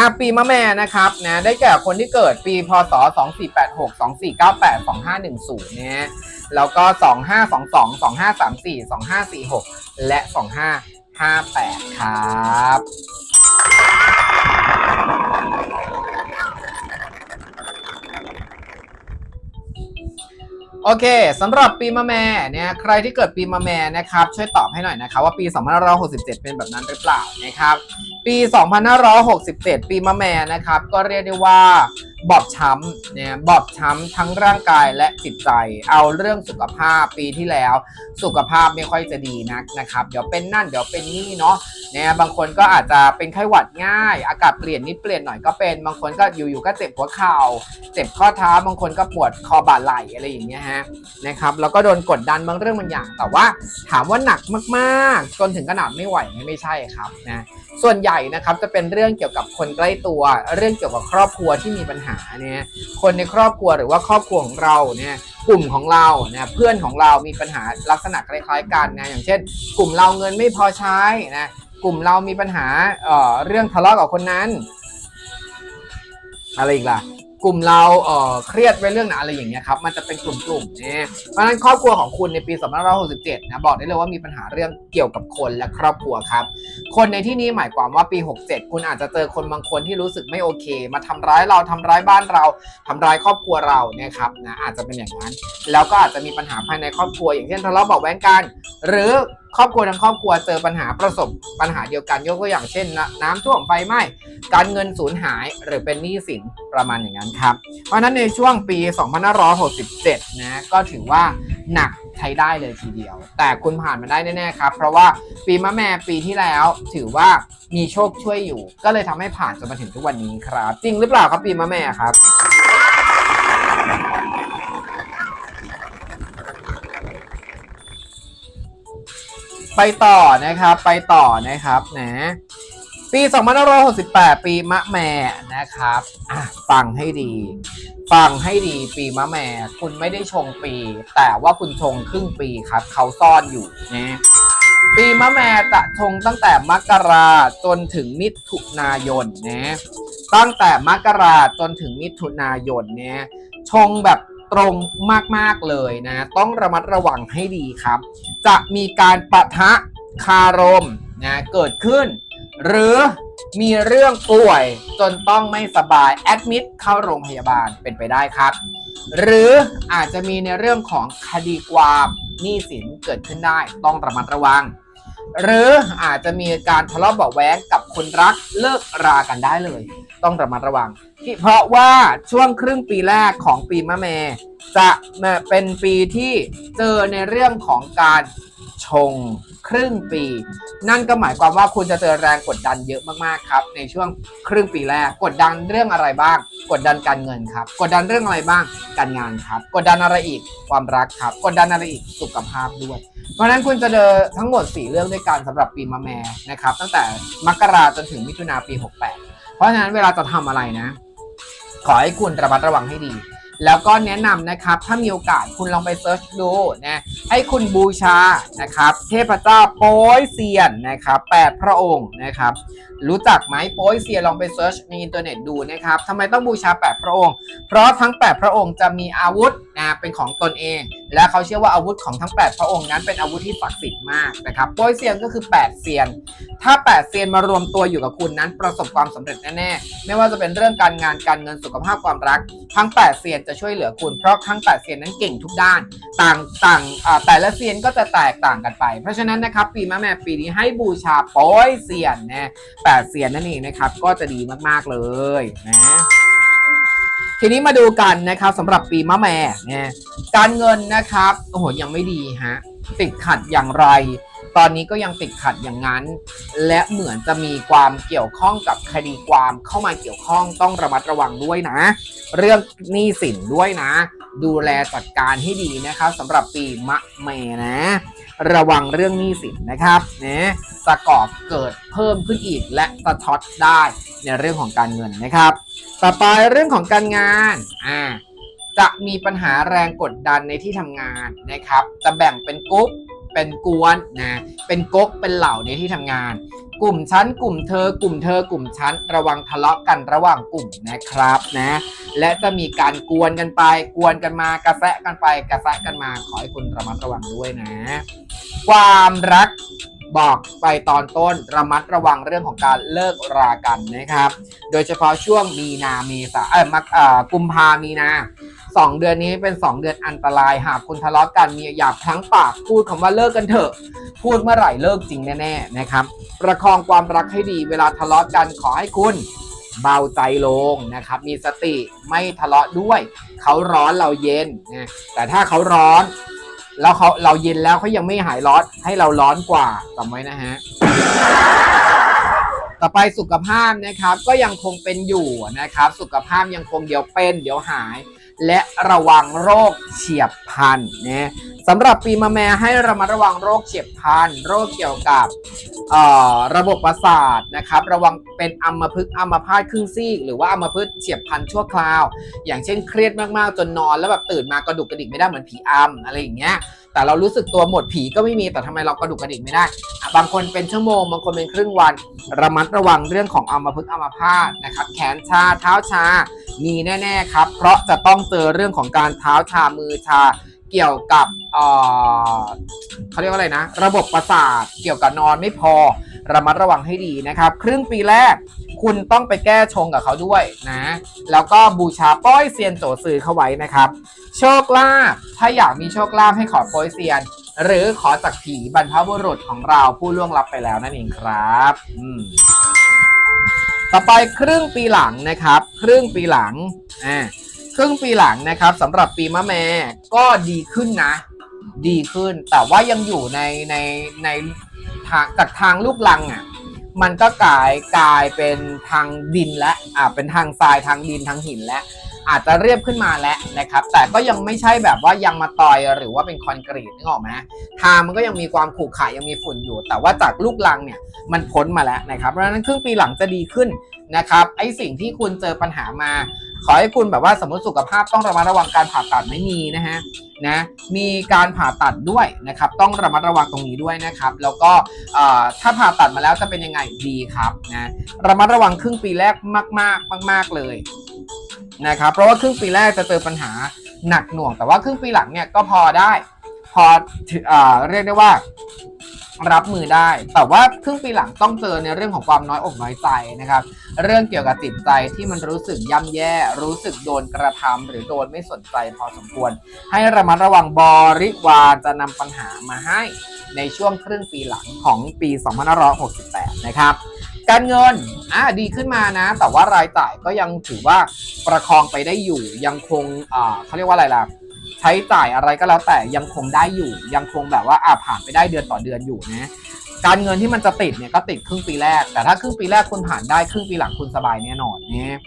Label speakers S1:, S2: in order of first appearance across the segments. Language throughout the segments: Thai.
S1: อะปีมะแม่นะครับนะได้แก่คนที่เกิดปีพศ 2486 2498 2510เนี่ยแล้วก็ 2522 2534 2546 และ 2558 ครับโอเคสำหรับปีมะแม่เนี่ยใครที่เกิดปีมะแม่นะครับช่วยตอบให้หน่อยนะครับว่าปี2567 เป็นแบบนั้นหรือเปล่านะครับ ปี 2567 ปีมะแม่นะครับ ก็เรียกได้ว่า บอบช้ำเนี่ยบอบช้ำทั้งร่างกายและจิตใจ เอาเรื่องสุขภาพปีที่แล้ว สุขภาพไม่ค่อยจะดีนักนะครับ เดี๋ยวเป็นนั่นเดี๋ยวเป็นนี่เนาะเนี่ยบางคนก็อาจจะเป็นไข้หวัดง่าย อากาศเปลี่ยนนิดเปลี่ยนหน่อยก็เป็น บางคนก็อยู่ๆก็เจ็บหัวเข่าเจ็บข้อเท้าบางคนก็ปวดคอบ่าไหล่อะไรอย่างเงี้ยฮะนะครับแล้วก็โดนกดดันบางเรื่องบางอย่าง แต่ว่าถามว่าหนักมากๆ จนถึงขนาดไม่ไหวไหมไม่ใช่ครับนะส่วนใหญ่นะครับจะเป็นเรื่องเกี่ยวกับคนใกล้ตัว เรื่องเกี่ยวกับครอบครัวที่มีปัญหาเนี่ยคนในครอบครัวหรือว่าครอบครัวของเราเนี่ยกลุ่มของเราเนี่ยเพื่อนของเรามีปัญหาลักษณะคล้ายๆกันนะอย่างเช่น กลุ่มเราเงินไม่พอใช้นะกลุ่มเรามีปัญหาเอ่อเรื่องทะเลาะกับคนนั้น อะไรอีกล่ะ กลุ่มเราเอ่อเครียดไว้เรื่องไหนอะไรอย่างเงี้ยครับมันจะเป็นกลุ่มๆเนี่ยเพราะฉะนั้นครอบครัวของคุณในปี2567นะบอกได้เลยว่ามีปัญหาเรื่องเกี่ยวกับคนและครอบครัวครับ คนในที่นี้หมายความว่าปี 67 คุณอาจจะเจอคนบางคนที่รู้สึกไม่โอเค มาทำร้ายเราทำร้ายบ้านเราทำร้ายครอบครัวเราเนี่ยครับนะอาจจะเป็นอย่างนั้น แล้วก็อาจจะมีปัญหาภายในครอบครัว อย่างเช่นทะเลาะเบาะแว้งกัน หรือครอบครัวทั้งครอบครัวเจอปัญหาประสบปัญหาเดียวกันยกตัวอย่างเช่นนน้ำท่วมไฟไหม้การเงินสูญหายหรือเป็นหนี้สินประมาณอย่างนั้นครับ เพราะฉะนั้นในช่วงปี 2567 นะก็ถือว่าหนักใช้ได้เลยทีเดียว แต่คุณผ่านมาได้แน่ๆครับ เพราะว่าปีมะแม่ปีที่แล้วถือว่ามีโชคช่วยอยู่ ก็เลยทำให้ผ่านจนมาถึงทุกวันนี้ครับ จริงหรือเปล่าครับปีมะแม่ครับ ไปต่อนะครับ ไปต่อนะครับนะปี2568 ปีมะแม่นะครับอะฟังให้ดี ฟังให้ดีปีมะแม่ คุณไม่ได้ชงปี แต่ว่าคุณชงครึ่งปีครับ เขาซ่อนอยู่นะปีมะแม่จะชงตั้งแต่มกราจนถึงมิถุนายนนะตั้งแต่มกราจนถึงมิถุนายนเนี่ยชงแบบ ตรงมากๆเลยนะ ต้องระมัดระวังให้ดีครับ จะมีการปะทะคารมนะเกิดขึ้น หรือมีเรื่องป่วยจนต้องไม่สบายแอดมิดเข้าโรงพยาบาลเป็นไปได้ครับ หรืออาจจะมีในเรื่องของคดีความหนี้สินเกิดขึ้นได้ต้องระมัดระวัง หรืออาจจะมีการทะเลาะเบาะแว้งกับคนรักเลิกรากันได้เลย ต้องระมัดระวังที่เพราะว่าช่วงครึ่งปีแรกของปีมะแม จะเป็นปีที่เจอในเรื่องของการชงครึ่งปี นั่นก็หมายความว่าคุณจะเจอแรงกดดันเยอะมากๆครับ ในช่วงครึ่งปีแรกกดดันเรื่องอะไรบ้าง กดดันการเงินครับ กดดันเรื่องอะไรบ้างการงานครับ กดดันอะไรอีกความรักครับ กดดันอะไรอีกสุขภาพด้วย เพราะฉะนั้นคุณจะเจอทั้งหมด 4 เรื่องด้วยกันสำหรับปีมะแมนะครับ ตั้งแต่มกราจนถึงมิถุนาปี 68 เพราะฉะนั้นเวลาจะทำอะไรนะ ขอให้คุณระมัดระวังให้ดี แล้วก็แนะนำนะครับ ถ้ามีโอกาสคุณลองไปเซิร์ชดูนะให้คุณบูชานะครับ เทพเจ้าโป้ยเซียนนะครับแปดพระองค์นะครับ รู้จักไหมโป้ยเซียนลองไปเซิร์ชในอินเทอร์เน็ตดูนะครับทำไมต้องบูชาแปดพระองค์ เพราะทั้ง 8 พระองค์จะมีอาวุธนะเป็นของตนเอง และเขาเชื่อว่าอาวุธของทั้ง 8 พระองค์นั้นเป็นอาวุธที่ศักดิ์สิทธิ์มากนะครับโป้ยเซียนก็คือ 8 เซียน ถ้า 8 เซียนมารวมตัวอยู่กับคุณนั้นประสบความสำเร็จแน่ๆ ไม่ว่าจะเป็นเรื่องการงานการเงินสุขภาพความรัก ทั้ง 8 เซียนจะช่วยเหลือคุณเพราะทั้ง 8 เซียนนั้นเก่งทุกด้าน ต่างต่างแต่ละเซียนก็จะแตกต่างกันไป เพราะฉะนั้นนะครับปีมะแม่ปีนี้ให้บูชาโป้ยเซียนนะแปดเซียนนั่นเองนะครับก็จะดีมากๆเลยนะทีนี้มาดูกันนะครับสำหรับปีมะแม่เนี่ย การเงินนะครับโอ้โหยังไม่ดีฮะติดขัดอย่างไร ตอนนี้ก็ยังติดขัดอย่างนั้น และเหมือนจะมีความเกี่ยวข้องกับคดีความเข้ามาเกี่ยวข้องต้องระมัดระวังด้วยนะ เรื่องหนี้สินด้วยนะ ดูแลจัดการให้ดีนะครับสำหรับปีมะแม่นะ ระวังเรื่องหนี้สินนะครับนะจะก่อเกิดเพิ่มขึ้นอีกและสะช็อตได้ในเรื่องของการเงินนะครับ ต่อไปเรื่องของการงานอ่า จะมีปัญหาแรงกดดันในที่ทำงานนะครับ จะแบ่งเป็นกรุ๊ปเป็นกวนนะเป็นก๊กเป็นเหล่าในที่ทำงาน กลุ่มชั้น กลุ่มเธอ กลุ่มเธอ กลุ่มชั้น ระวังทะเลาะกันระหว่างกลุ่มนะครับนะ และจะมีการกวนกันไป กวนกันมากระแสะกันไปกระแสะกันมาขอให้คุณระมัดระวังด้วยนะ ความรักบอกไปตอนต้นระมัดระวังเรื่องของการเลิกรากันนะครับ โดยเฉพาะช่วงมีนาเมษาเออมักเอ่อกุมภามีนา สองเดือนนี้เป็นสองเดือนอันตราย หากคุณทะเลาะกันมีอยากพลั้งปากพูดคำว่าเลิกกันเถอะ พูดเมื่อไหร่เลิกจริงแน่ๆนะครับ ประคองความรักให้ดีเวลาทะเลาะกันขอให้คุณเบาใจลงนะครับ มีสติไม่ทะเลาะด้วย เขาร้อนเราเย็นนะแต่ถ้าเขาร้อน แล้วเขาเราเย็นแล้วเขายังไม่หายร้อนให้เราร้อนกว่าจำไว้นะฮะต่อไปสุขภาพนะครับก็ยังคงเป็นอยู่นะครับ สุขภาพยังคงเดี๋ยวเป็น เดี๋ยวหาย และระวังโรคเฉียบพลันนะสำหรับปีมะแม่ให้ระมัดระวังโรคเฉียบพลันโรคเกี่ยวกับระบบประสาทนะครับ ระวังเป็นอัมพฤกษ์อัมพาตครึ่งซีก หรือว่าอัมพฤกษ์เฉียบพลันชั่วคราว อย่างเช่นเครียดมากๆจนนอน แล้วแบบตื่นมากระดุกกระดิกไม่ได้เหมือนผีอำอะไรอย่างเงี้ยแต่เรารู้สึกตัวหมดผีก็ไม่มีแต่ทำไมเรากระดุกกระดิกไม่ได้ บางคนเป็นชั่วโมง บางคนเป็นครึ่งวัน ระมัดระวังเรื่องของอัมพฤกษ์อัมพาตนะครับแขนชาเท้าชา มีแน่ๆครับ เพราะจะต้องเจอเรื่องของการเท้าชามือชาเกี่ยวกับเขาเรียกว่าอะไรนะ ระบบประสาทเกี่ยวกับนอนไม่พอ ระมัดระวังให้ดีนะครับ ครึ่งปีแรกคุณต้องไปแก้ชงกับเขาด้วยนะ แล้วก็บูชาป้อยเซียนโจซือเข้าไว้นะครับ โชคลาภถ้าอยากมีโชคลาภให้ขอป้อยเซียน หรือขอจากผีบรรพบุรุษของเราผู้ล่วงลับไปแล้วนั่นเองครับ อืม ต่อไปครึ่งปีหลังนะครับ ครึ่งปีหลังอ่าครึ่งปีหลังนะครับสำหรับปีมะแม่ก็ดีขึ้นนะ ดีขึ้นแต่ว่ายังอยู่ในในในทางจากทางลูกลังอะมันก็กลายกลายเป็นทางดินและอ่าเป็นทางทรายทางดินทางหินและ อาจจะเรียบขึ้นมาแล้วนะครับ แต่ก็ยังไม่ใช่แบบว่ายังมาตอยหรือว่าเป็นคอนกรีตนึกออกไหมทางมันก็ยังมีความขรุขระยังมีฝุ่นอยู่ แต่ว่าจากลูกลังเนี่ยมันพ้นมาแล้วนะครับเพราะฉะนั้นครึ่งปีหลังจะดีขึ้นนะครับไอสิ่งที่คุณเจอปัญหามา ขอให้คุณแบบว่าสมมติสุขภาพต้องระมัดระวังการผ่าตัดไม่มีนะฮะนะมีการผ่าตัดด้วยนะครับต้องระมัดระวังตรงนี้ด้วยนะครับแล้วก็ถ้าผ่าตัดมาแล้วจะเป็นยังไงดีครับนะระมัดระวังครึ่งปีแรกมาก ๆ มาก ๆเลย นะครับ เพราะว่าครึ่งปีแรกจะเจอปัญหาหนักหน่วง แต่ว่าครึ่งปีหลังเนี่ยก็พอได้ พออเรียกได้ว่ารับมือได้ แต่ว่าครึ่งปีหลังต้องเจอในเรื่องของความน้อยอกน้อยใจนะครับ เรื่องเกี่ยวกับจิตใจที่มันรู้สึกย่ำแย่ รู้สึกโดนกระทำหรือโดนไม่สนใจพอสมควร ให้ระมัดระวังบริวารจะนำปัญหามาให้ในช่วงครึ่งปีหลังของปี 2568 นะครับ การเงินอ่าดีขึ้นมานะ แต่ว่ารายจ่ายก็ยังถือว่าประคองไปได้อยู่ ยังคงอ่าเขาเรียกว่าอะไรล่ะใช้จ่ายอะไรก็แล้วแต่ยังคงได้อยู่ ยังคงแบบว่าอ่าผ่านไปได้เดือนต่อเดือนอยู่นะ การเงินที่มันจะติดเนี่ยก็ติดครึ่งปีแรก แต่ถ้าครึ่งปีแรกคุณผ่านได้ครึ่งปีหลังคุณสบายแน่นอนนะ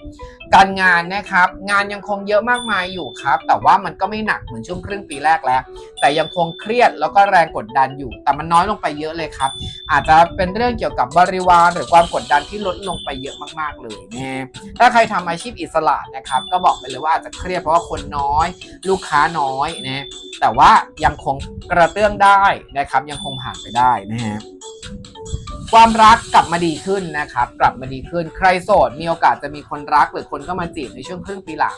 S1: การงานนะครับ งานยังคงเยอะมากมายอยู่ครับ แต่ว่ามันก็ไม่หนักเหมือนช่วงครึ่งปีแรกแล้ว แต่ยังคงเครียดแล้วก็แรงกดดันอยู่ แต่มันน้อยลงไปเยอะเลยครับ อาจจะเป็นเรื่องเกี่ยวกับบริวารหรือความกดดันที่ลดลงไปเยอะมากๆเลยนะถ้าใครทำอาชีพอิสระนะครับ ก็บอกไปเลยว่าอาจจะเครียดเพราะว่าคนน้อย ลูกค้าน้อยนะแต่ว่ายังคงกระเตื้องได้นะครับ ยังคงผ่านไปได้นะฮะ ความรักกลับมาดีขึ้นนะครับ กลับมาดีขึ้นใครโสดมีโอกาสจะมีคนรักหรือคนก็มาจีบในช่วงครึ่งปีหลัง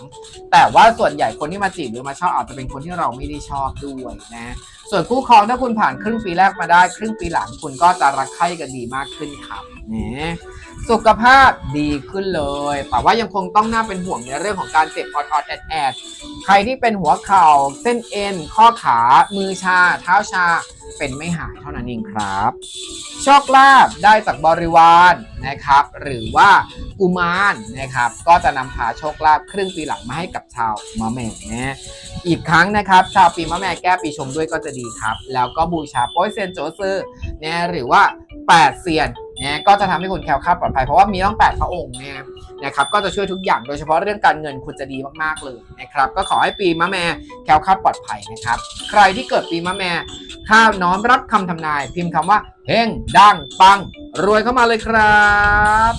S1: แต่ว่าส่วนใหญ่คนที่มาจีบหรือมาชอบอาจจะเป็นคนที่เราไม่ได้ชอบด้วยนะส่วนคู่ครองถ้าคุณผ่านครึ่งปีแรกมาได้ ครึ่งปีหลังคุณก็จะรักใคร่กันดีมากขึ้นครับนะสุขภาพดีขึ้นเลย แต่ว่ายังคงต้องน่าเป็นห่วงในเรื่องของการเจ็บออดแอดแอดใครที่เป็นหัวเข่า เส้นเอ็น ข้อขา มือชา เท้าชา เป็นไม่หายเท่านั้นเองครับ โชคลาภได้จากบริวาร นะครับ หรือว่ากุมารนะครับ ก็จะนำพาโชคลาภครึ่งปีหลังมาให้กับชาวมะแม่นะอีกครั้งนะครับ ชาวปีมะแม่แก้ปีชงด้วยก็จะดีครับ แล้วก็บูชาโป้ยเซียนโจซือนะหรือว่า8เซียนนะก็จะทำให้คุณแคล้วคลาดปลอดภัยเพราะว่ามีต้อง8พระองค์เนี่ยนะครับก็จะช่วยทุกอย่างโดยเฉพาะเรื่องการเงินคุณจะดีมากๆเลยนะครับก็ขอให้ปีมะแม่แคล้วคลาดปลอดภัยนะครับใครที่เกิดปีมะแม่ถ้าน้อมรับคำทำนาย พิมพ์คำว่าเฮงดังปัง รวยเข้ามาเลยครับ